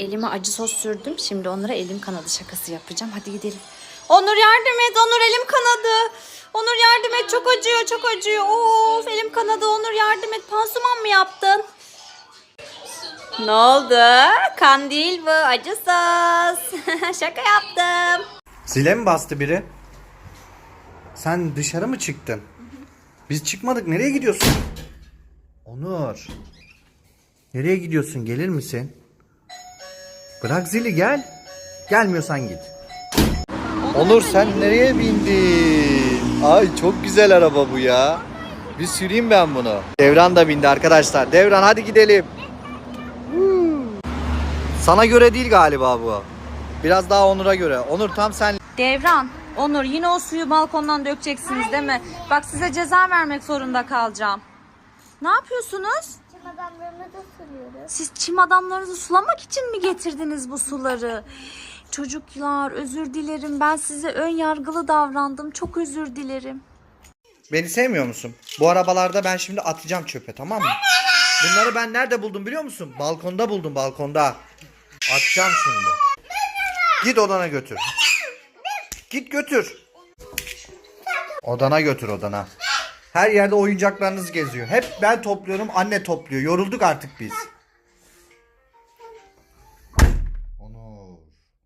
elime acı sos sürdüm. Şimdi onlara elim kanadı şakası yapacağım. Hadi gidelim. Onur yardım et. Onur elim kanadı. Onur yardım et. Çok acıyor, çok acıyor. Of elim kanadı. Onur yardım et. Pansuman mı yaptın? Ne oldu? Kan değil bu. Acı sos. Şaka yaptım. Zile mi bastı biri? Sen dışarı mı çıktın? Biz çıkmadık. Nereye gidiyorsun? Onur. Nereye gidiyorsun? Gelir misin? Bırak zili gel. Gelmiyorsan git. Onur sen nereye bindin? Ay çok güzel araba bu ya. Bir süreyim ben bunu. Devran da bindi arkadaşlar. Devran hadi gidelim. Sana göre değil galiba bu. Biraz daha Onur'a göre. Onur tam sen Devran, Onur yine o suyu balkondan dökeceksiniz değil mi? Bak size ceza vermek zorunda kalacağım. Ne yapıyorsunuz? Çim. Siz çim adamlarınızı sulamak için mi getirdiniz bu suları? Çocuklar özür dilerim. Ben size ön yargılı davrandım. Çok özür dilerim. Beni sevmiyor musun? Bu arabalarda ben şimdi atacağım çöpe tamam mı? Bunları ben nerede buldum biliyor musun? Balkonda buldum balkonda. Atacağım şimdi. Git odana götür. Git götür. Odana götür odana. Her yerde oyuncaklarınız geziyor. Hep ben topluyorum, anne topluyor. Yorulduk artık biz. Ono.